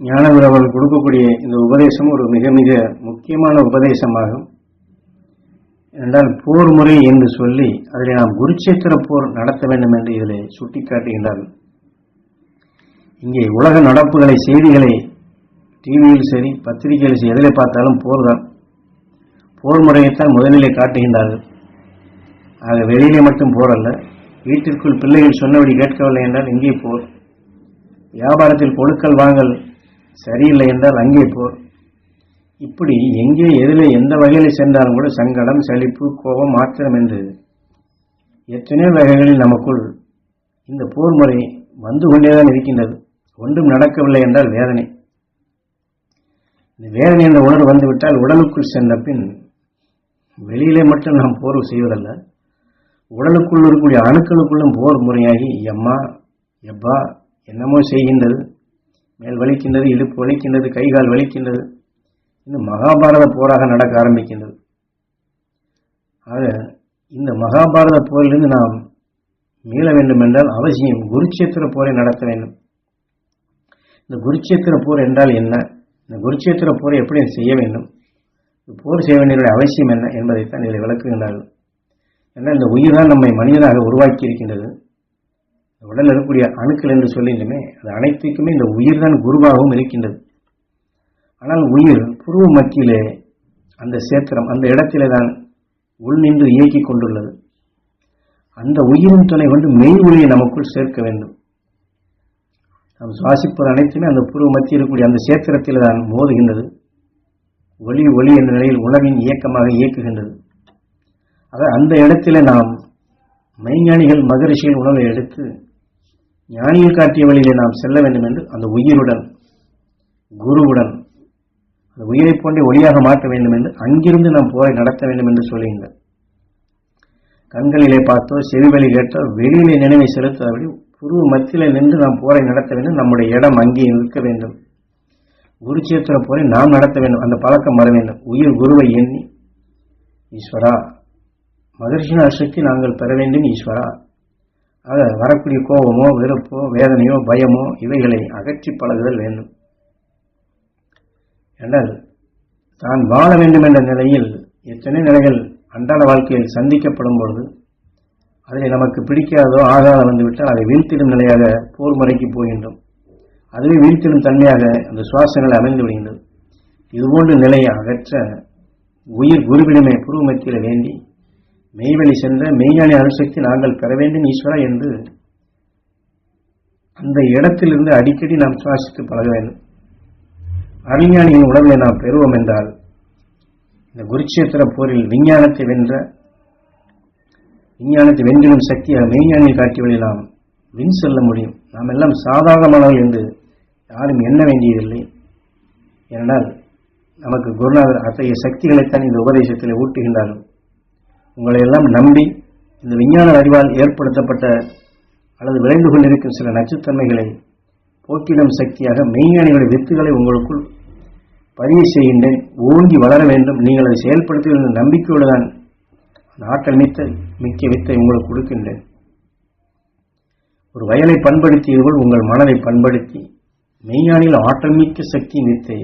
ஞானவர் அவர்கள் கொடுக்கக்கூடிய இந்த உபதேசம் ஒரு மிக மிக முக்கியமான உபதேசமாகும். என்றால் போர் முறை என்று சொல்லி அதில் நாம் குருச்சேத்திர போர் நடத்த வேண்டும் என்று இதில் சுட்டிக்காட்டுகின்றார்கள். இங்கே உலக நடப்புகளை செய்திகளை டிவியில் சரி பத்திரிகையில் சரி எதில் பார்த்தாலும் போர் தான். போர் முறையைத்தான் முதலிலே காட்டுகின்றார்கள். ஆக வெளியிலே மட்டும் போர் அல்ல. வீட்டிற்குள் பிள்ளைகள் சொன்னபடி கேட்கவில்லை என்றால் இங்கே போர். வியாபாரத்தில் பொருட்கள் வாங்கல் சரியில்லை என்றால் அங்கே போர் இப்படி எங்கே எதில் எந்த வகையில் சென்றாலும் கூட சங்கடம் சலிப்பு கோபம் ஆத்திரம் என்று எத்தனையோ வகைகளில் நமக்குள் இந்த போர் முறை வந்து கொண்டேதான் இருக்கின்றது. ஒன்றும் நடக்கவில்லை என்றால் வேதனை. இந்த வேதனை என்ற உணர்வு வந்துவிட்டால் உடலுக்குள் சென்ற பின் வெளியிலே மட்டும் நாம் போர் செய்வதல்ல. உடலுக்குள் இருக்கக்கூடிய அணுக்களுக்குள்ளும் போர் முறையாகி எம்மா எப்பா என்னமோ செய்கின்றது. மேல் வலிக்கின்றது இடுப்பு வலிக்கின்றது கைகால் வலிக்கின்றது. இன்னும் மகாபாரத போராக நடக்க ஆரம்பிக்கின்றது. ஆக இந்த மகாபாரத போரிலிருந்து நாம் மீள வேண்டும் என்றால் அவசியம் குருச்சேத்திர போரை நடத்த வேண்டும். இந்த குருச்சேத்திர போர் என்றால் என்ன? இந்த குருச்சேத்திர போரை எப்படி செய்ய வேண்டும்? இந்த போர் செய்ய வேண்டிய அவசியம் என்ன என்பதைத்தான் இதில் விளக்குகின்றார்கள். ஏன்னா இந்த உயிர் தான் நம்மை மனிதனாக உருவாக்கி இருக்கின்றது உடலில் இருக்கக்கூடிய அணுக்கள் என்று சொல்லிலுமே அது அனைத்துக்குமே இந்த உயிர் தான் குருவாகவும் இருக்கின்றது. ஆனால் உயிர் புருவ மத்தியிலே அந்த சேத்திரம் அந்த இடத்திலே தான் உள் நின்று இயக்கிக் கொண்டுள்ளது. அந்த உயிரின் துணை கொண்டு மெய் ஒளியை நமக்குள் சேர்க்க வேண்டும். நாம் சுவாசிப்பது அனைத்துமே அந்த புருவ மத்தியில் இருக்கக்கூடிய அந்த சேத்திரத்தில் தான் மோதுகின்றது. ஒளி ஒளி என்ற நிலையில் உணவின் இயக்கமாக இயக்குகின்றது. ஆக அந்த இடத்திலே நாம் மெய்ஞானிகள் மகரிஷிகள் உணவை எடுத்து ஞானிகள் காட்டிய வழியிலே நாம் செல்ல வேண்டும் என்று அந்த உயிருடன் குருவுடன் அந்த உயிரை போன்றே ஒளியாக மாற்ற வேண்டும் என்று அங்கிருந்து நாம் போரை நடத்த வேண்டும் என்று சொல்லுகின்றார் கண்களிலே பார்த்தோ செவிவழி கேட்டோ வெளியிலே நினைவை செலுத்தாதபடி புருவ மத்தியிலே நின்று நாம் போரை நடத்த வேண்டும். நம்முடைய இடம் அங்கே இருக்க வேண்டும். குருச்சேத்திர போரை நாம் நடத்த வேண்டும். அந்த பழக்கம் வர வேண்டும். உயிர் குருவை எண்ணி ஈஸ்வரா மகர்ஷின அசக்தி நாங்கள் பெற வேண்டும் ஈஸ்வரா. ஆக வரக்கூடிய கோபமோ வெறுப்போ வேதனையோ பயமோ இவைகளை அகற்றி பழகுதல் வேண்டும். என்றால் தான் வாழ வேண்டும் என்ற நிலையில் எத்தனை நிலைகள் அன்றாட வாழ்க்கையில் சந்திக்கப்படும் பொழுது அதில் நமக்கு பிடிக்காதோ ஆகாத வந்துவிட்டால் அதை வீழ்த்திடும் நிலையாக போர் முறைக்கு போகின்றோம். அதுவே வீழ்த்திடும் தன்மையாக அந்த சுவாசங்கள் அமைந்து விடுகின்றது. இதுபோன்ற நிலையை அகற்ற உயிர் குருவிடமே புருவ மத்தியில் வேண்டி மெய்வெளி சென்ற மெய்ஞானி அணுசக்தி நாங்கள் பெற வேண்டும் ஈஸ்வரா என்று அந்த இடத்திலிருந்து அடிக்கடி நாம் சுவாசித்து பழக வேண்டும். அறிஞானியின் உணர்வை நாம் பெறுவோம் என்றால் இந்த குருச்சேத்திர போரில் விஞ்ஞானத்தை வென்ற விஞ்ஞானத்தை வென்றிடும் சக்தியாக மெய்ஞானியை காட்டியவழி நாம் வின் செல்ல முடியும். நாம் எல்லாம் சாதாரணமானவர்கள் என்று யாரும் எண்ண வேண்டியதில்லை. ஏனென்றால் நமக்கு குருநாதர் அத்தகைய சக்திகளைத்தான் இந்த உபதேசத்தில் ஊட்டுகின்றார்கள். உங்களை எல்லாம் நம்பி இந்த விஞ்ஞான அறிவால் ஏற்படுத்தப்பட்ட அல்லது விளைந்து கொண்டிருக்கும் சில நச்சுத்தன்மைகளை போக்கிடும் சக்தியாக மெய்ஞானிகளுடைய வித்துகளை உங்களுக்குள் பதிவு செய்கின்றேன். ஓங்கி வளர வேண்டும். நீங்கள் அதை செயல்படுத்துகிற நம்பிக்கையோடு தான் ஆற்றல் மித்த மிக்க வித்தை உங்களுக்கு கொடுக்கின்றேன். ஒரு வயலை பண்படுத்தியதுபோல் உங்கள் மனதை பண்படுத்தி மெய்ஞானியில் ஆற்றல் மிக்க சக்தியின் வித்தை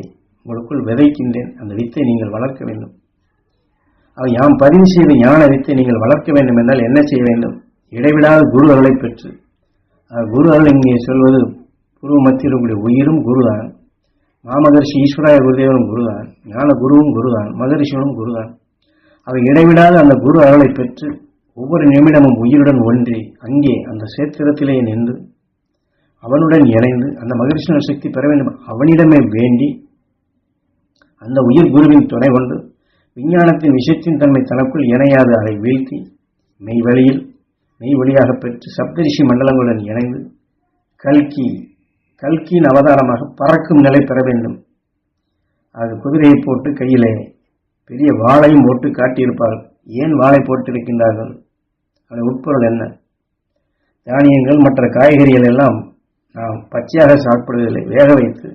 உங்களுக்குள் விதைக்கின்றேன். அந்த வித்தை நீங்கள் வளர்க்க வேண்டும். யாம் பதிவு செய்த ஞான வித்தை நீங்கள் வளர்க்க வேண்டும் என்றால் என்ன செய்ய வேண்டும்? இடைவிடாத குரு அருளை பெற்று. குரு அருள் இங்கே சொல்வது குரு மத்தியில் உயிரும் குருதான். மாமகர்ஷி ஈஸ்வராய குருதேவனும் குருதான். ஞான குருவும் குருதான். மகரிஷியனும் குருதான். அவை இடைவிடாத அந்த குரு அருளை பெற்று ஒவ்வொரு நிமிடமும் உயிருடன் ஒன்றி அங்கே அந்த சேத்திரத்திலே நின்று அவனுடன் இணைந்து அந்த மகரிஷின சக்தி பெற வேண்டும். அவனிடமே வேண்டி அந்த உயிர் குருவின் துணை கொண்டு விஞ்ஞானத்தின் விஷயத்தின் தன்மை தனக்குள் இணையாது. அதை வீழ்த்தி மெய் வழியில் மெய் வழியாக பெற்று சப்தரிஷி மண்டலங்களுடன் இணைந்து கல்கி கல்கியின் அவதாரமாக பறக்கும் நிலை பெற வேண்டும். அது குதிரையை போட்டு கையிலே பெரிய வாளையும் போட்டு காட்டியிருப்பார்கள். ஏன் வாழை போட்டிருக்கின்றார்கள்? அதன் உட்பொருள் என்ன? தானியங்கள் மற்ற காய்கறிகள் எல்லாம் நாம் பச்சையாக சாப்பிடுவதில்லை. வேக வைத்து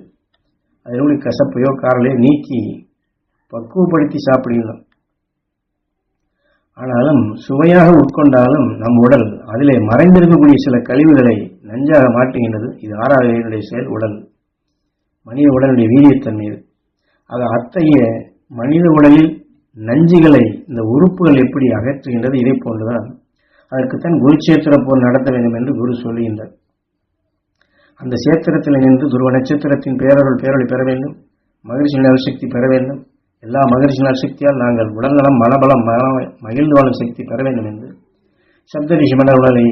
அதில் கசப்பையோ காரலையோ நீக்கி பக்குவப்படுத்தி சாப்பிடலாம் ஆனாலும் சுவையாக உட்கொண்டாலும் நம் உடல் அதிலே மறைந்திருக்கக்கூடிய சில கழிவுகளை நஞ்சாக மாற்றுகின்றது. இது ஆறாவது செயல் உடல். மனித உடலுடைய வீரியத்தன்மை இது. அது அத்தகைய மனித உடலில் நஞ்சுகளை இந்த உறுப்புகள் எப்படி அகற்றுகின்றது இதை போன்றுதான் அதற்குத்தான் குருச்சேத்திர போர் நடத்த வேண்டும் என்று குரு சொல்லுகின்றார். அந்த சேத்திரத்தில் நின்று துருவ நட்சத்திரத்தின் பேரருள் பேரொழி பெற வேண்டும் மகிழ்ச்சி நலசக்தி பெற வேண்டும் எல்லா மகிழ்ச்சி சக்தியால் நாங்கள் உடல்நலம் மனபலம் மன மகிழ்ந்து வாழும் சக்தி பெற வேண்டும் என்று சப்தரிஷி மன உடலை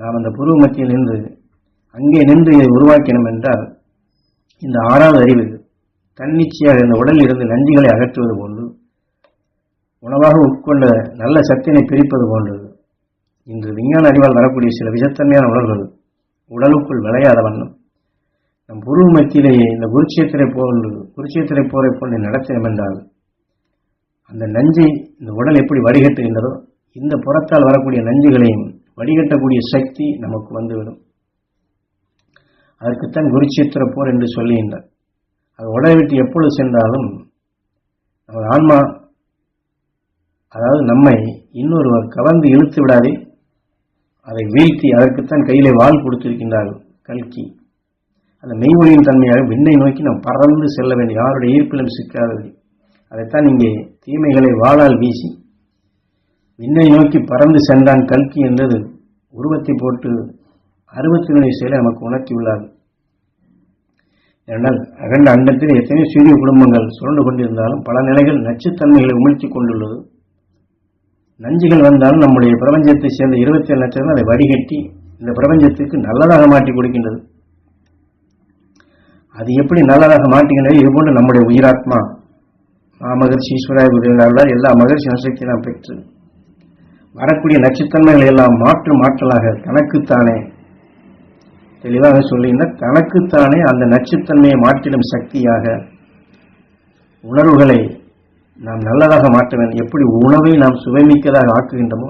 நாம் அந்த புருவ மத்தியில் நின்று அங்கே நின்று இதை உருவாக்கினோம் என்றால் இந்த ஆறாவது அறிவு தன்னிச்சையாக இந்த உடலில் இருந்து நஞ்சுகளை அகற்றுவது போன்று உணவாக உட்கொண்ட நல்ல சத்தினை பிரிப்பது போன்றது இன்று விஞ்ஞான அறிவால் வரக்கூடிய சில விஷத்தன்மையான உணர்வுகள் உடலுக்குள் விளையாத வண்ணம். நம் குரு மத்தியிலேயே இந்த குருட்சேத்திரை போன்று குருட்சேத்திரை போரை போல் நடத்த என்றால் அந்த நஞ்சை இந்த உடல் எப்படி வடிகட்டுகின்றதோ இந்த புறத்தால் வரக்கூடிய நஞ்சுகளையும் வடிகட்டக்கூடிய சக்தி நமக்கு வந்துவிடும். அதற்குத்தான் குருச்சேத்திர போர் என்று சொல்லுகின்றார். அது உடலை விட்டு எப்பொழுது சென்றாலும் நமது ஆன்மா அதாவது நம்மை இன்னொருவர் கவர்ந்து இழுத்து விடாதே அதை வீழ்த்தி அதற்குத்தான் கையிலே வால் கொடுத்திருக்கின்றார்கள் கல்கி. அந்த மெய்மொழியின் தன்மையாக விண்ணை நோக்கி நாம் பறந்து செல்ல வேண்டும் யாருடைய ஈர்ப்பிலும் சிக்காதது. அதைத்தான் இங்கே தீமைகளை வாழால் வீசி விண்ணை நோக்கி பறந்து சென்றான் கல்கி என்றது உருவத்தை போட்டு அறுபத்தி செயலை நமக்கு உணர்த்தியுள்ளார் ஏனால் அகண்ட அண்டத்தில் எத்தனையோ சிறிய குடும்பங்கள் சுரண்டு கொண்டிருந்தாலும் பல நிலைகள் நச்சுத்தன்மைகளை உமிழ்த்தி கொண்டுள்ளது. நஞ்சுகள் வந்தாலும் நம்முடைய பிரபஞ்சத்தை சேர்ந்த இருபத்தி ஏழு நட்சத்திரம் அதை வடிகட்டி இந்த பிரபஞ்சத்துக்கு நல்லதாக மாற்றி கொடுக்கின்றது. அது எப்படி நல்லதாக மாட்டிங்கன்னா இது போன்று நம்முடைய உயிராத்மா மாமகர்ஷி ஈஸ்வராய குருவினால்தான் எல்லா மகர்ஷி நசக்தி நாம் பெற்று வரக்கூடிய நச்சுத்தன்மைகளை எல்லாம் மாற்று மாற்றலாக தனக்குத்தானே தெளிவாக சொல்லுகின்ற தனக்குத்தானே அந்த நச்சுத்தன்மையை மாற்றிடும் சக்தியாக உணர்வுகளை நாம் நல்லதாக மாற்ற வேண்டும். எப்படி உணவை நாம் சுவைமிக்கதாக ஆக்குகின்றமோ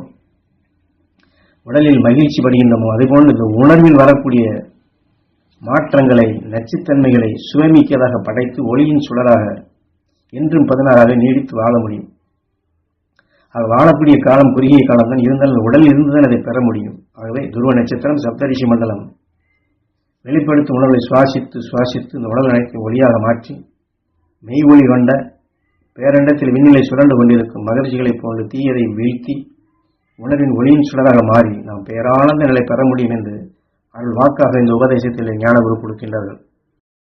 உடலில் மகிழ்ச்சி படுகின்றமோ அதுபோன்று இந்த உணர்வில் வரக்கூடிய மாற்றங்களை நச்சுத்தன்மைகளை சுவைமிக்கதாக படைத்து ஒளியின் சுடராக என்றும் பதினாறாக நீடித்து வாழ முடியும். அது வாழக்கூடிய காலம் குறுகிய காலம் தான் இருந்தாலும் உடல் இருந்துதான் அதை பெற முடியும். ஆகவே துருவ நட்சத்திரம் சப்தரிஷி மண்டலம் வெளிப்படுத்தும் உணர்வை சுவாசித்து சுவாசித்து இந்த உடல் அனைத்து ஒளியாக மாற்றி மெய் ஒளி கொண்ட பேரண்டத்தில் விண்ணிலை சுரண்டு கொண்டிருக்கும் மகிழ்ச்சிகளைப் போன்று தீயதை வீழ்த்தி உணர்வின் ஒளியின் சுடராக மாறி நாம் பேரானந்த நிலை பெற முடியும் என்று அருள் வாக்காக இந்த உபதேசத்தில் ஞான குரு கொடுக்கின்றார்கள்.